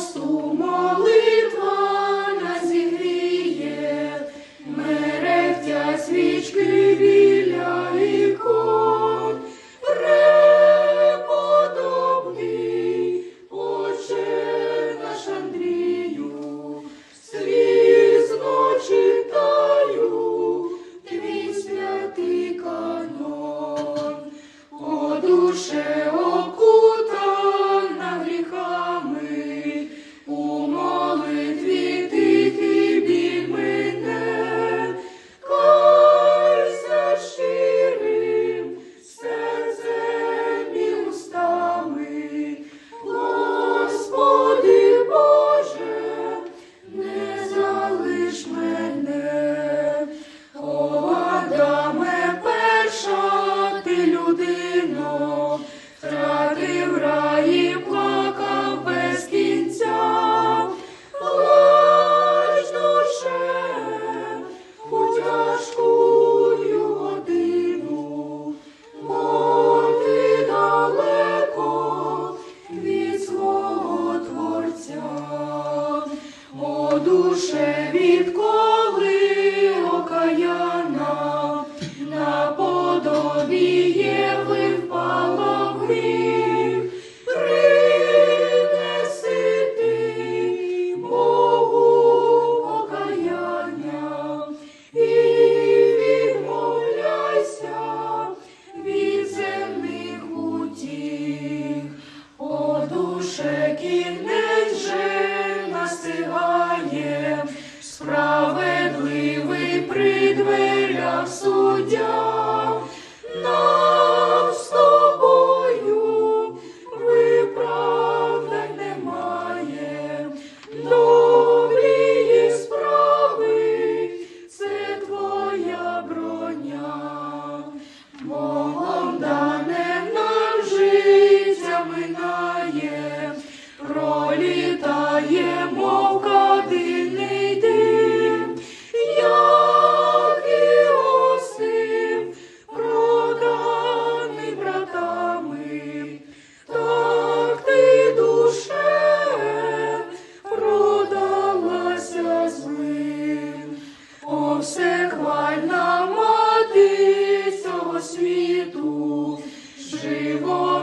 посту молитва нас зігріє, мерехтя свічки біля ікон, преподобний Отче наш Андрію, слізно читаю твій святий. О душе окутана душе, відколи окаяна, на подобі Єви впала в гріх, принеси покаяння відмовляйся від земних утіх. О, душе, кінець всехвальна мати цього світу, живо